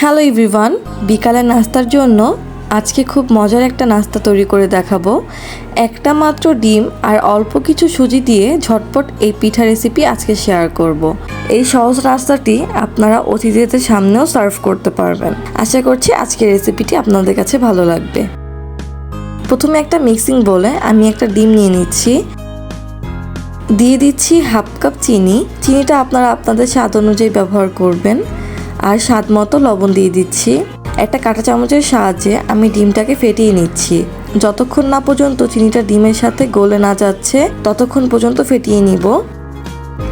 Hello everyone, বিকালের নাস্তার জন্য আজকে খুব মজার একটা নাস্তা তৈরি করে দেখাবো। একটা মাত্র ডিম আর অল্প কিছু সুজি দিয়ে ঝটপট এই পিঠা রেসিপি আজকে শেয়ার করব। এই সহজ নাস্তাটি আপনারা অতিথিদের সামনেও সার্ভ করতে পারবেন। আশা করছি আজকের রেসিপিটি আপনাদের কাছে ভালো লাগবে। প্রথমে একটা মিক্সিং বলে আমি একটা ডিম নিয়ে নিচ্ছি। দিয়ে দিচ্ছি হাফ কাপ চিনি। চিনিটা আপনারা আপনাদের স্বাদ অনুযায়ী ব্যবহার করবেন। আর স্বাদ মতো লবণ দিয়ে দিচ্ছি। একটা কাঁটা চামচের সাহায্যে আমি ডিমটাকে ফেটিয়ে নিচ্ছি। যতক্ষণ না পর্যন্ত চিনিটা ডিমের সাথে গলে না যাচ্ছে, ততক্ষণ পর্যন্ত ফেটিয়ে নিব।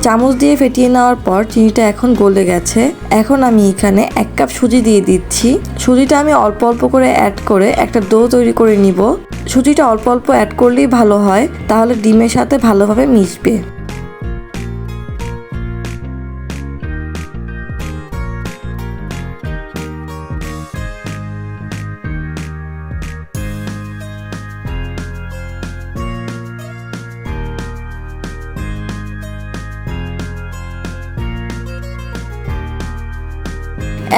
চামচ দিয়ে ফেটিয়ে নেওয়ার পর চিনিটা এখন গলে গেছে। এখন আমি এখানে এক কাপ সুজি দিয়ে দিচ্ছি। সুজিটা আমি অল্প অল্প করে অ্যাড করে একটা ডো তৈরি করে নিব। সুজিটা অল্প অল্প অ্যাড করলেই ভালো হয়, তাহলে ডিমের সাথে ভালোভাবে মিশবে।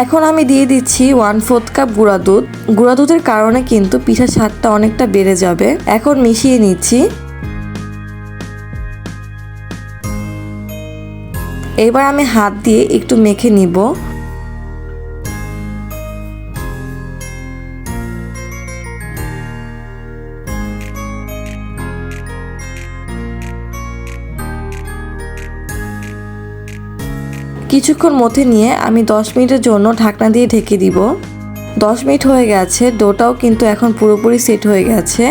এখন আমি দিয়ে দিচ্ছি ওয়ান ফোর্থ কাপ গুঁড়া দুধ। গুঁড়া দুধের কারণে কিন্তু পিঠার স্বাদটা অনেকটা বেড়ে যাবে। এখন মিশিয়ে নিচ্ছি। এবার আমি হাত দিয়ে একটু মেখে নিব। কিছুক্ষণ মধ্যে নিয়ে আমি 10 মিনিটের জন্য ঢাকনা দিয়ে ঢেকে দিব। 10 মিনিট হয়ে গেছে, ডোটাও কিন্তু এখন পুরোপুরি সেট হয়ে গেছে।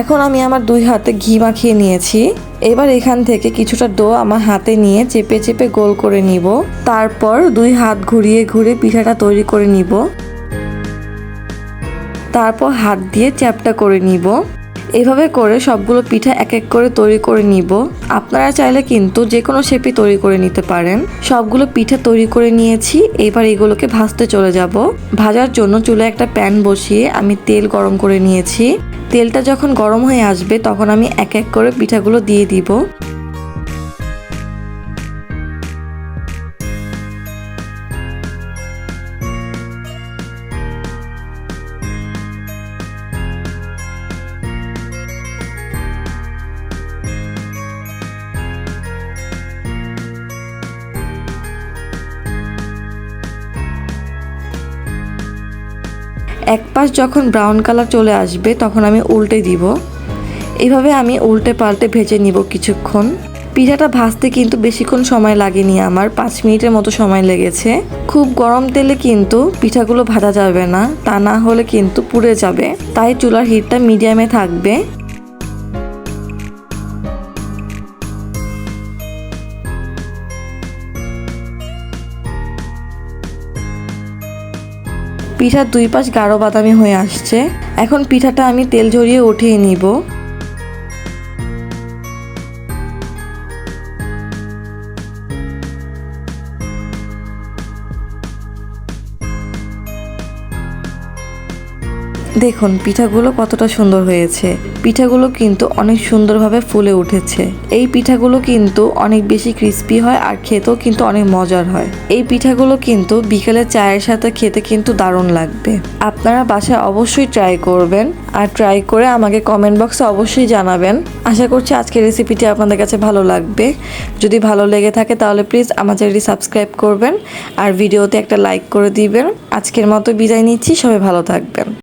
এখন আমি আমার দুই হাতে ঘি মাখিয়ে নিয়েছি। এবার এখান থেকে কিছুটা ডো আমার হাতে নিয়ে চেপে চেপে গোল করে নিব। তারপর দুই হাত ঘুরিয়ে ঘুরে পিঠাটা তৈরি করে নিব। তারপর হাত দিয়ে চ্যাপটা করে নিব। এভাবে করে সবগুলো পিঠা এক এক করে তৈরি করে নিব। আপনারা চাইলে কিন্তু যে কোনো শেপই তৈরি করে নিতে পারেন। সবগুলো পিঠা তৈরি করে নিয়েছি, এবার এগুলোকে ভাজতে চলে যাব। ভাজার জন্য চুলে একটা প্যান বসিয়ে আমি তেল গরম করে নিয়েছি। তেলটা যখন গরম হয়ে আসবে তখন আমি এক এক করে পিঠাগুলো দিয়ে দিব। এক পাশ যখন ব্রাউন কালার চলে আসবে, তখন আমি উল্টে দিব। এভাবে আমি উল্টে পাল্টে ভেজে নিব কিছুক্ষণ। পিঠাটা ভাজতে কিন্তু বেশিক্ষণ সময় লাগেনি আমার, পাঁচ মিনিটের মতো সময় লেগেছে। খুব গরম তেলে কিন্তু পিঠাগুলো ভাজা যাবে না, তা না হলে কিন্তু পুড়ে যাবে। তাই চুলার হিটটা মিডিয়ামে থাকবে। পিঠার দুই পাশ গাঢ় বাদামি হয়ে আসছে। এখন পিঠাটা আমি তেল ঝরিয়ে উঠিয়ে নিব। দেখুন, পিঠাগুলো কতটা সুন্দর হয়েছে। পিঠাগুলো কিন্তু অনেক সুন্দরভাবে ফুলে উঠেছে। এই পিঠাগুলো কিন্তু অনেক বেশি ক্রিস্পি হয় আর খেতেও কিন্তু অনেক মজার হয়। এই পিঠাগুলো কিন্তু বিকেলে চায়ের সাথে খেতে কিন্তু দারুণ লাগবে। আপনারা বাসায় অবশ্যই ট্রাই করবেন আর ট্রাই করে আমাকে কমেন্ট বক্সে অবশ্যই জানাবেন। আশা করছি আজকের রেসিপিটি আপনাদের কাছে ভালো লাগবে। যদি ভালো লেগে থাকে তাহলে প্লিজ আমার চ্যানেলটি সাবস্ক্রাইব করবেন আর ভিডিওতে একটা লাইক করে দিবেন। আজকের মতো বিদায় নিচ্ছি, সবাই ভালো থাকবেন।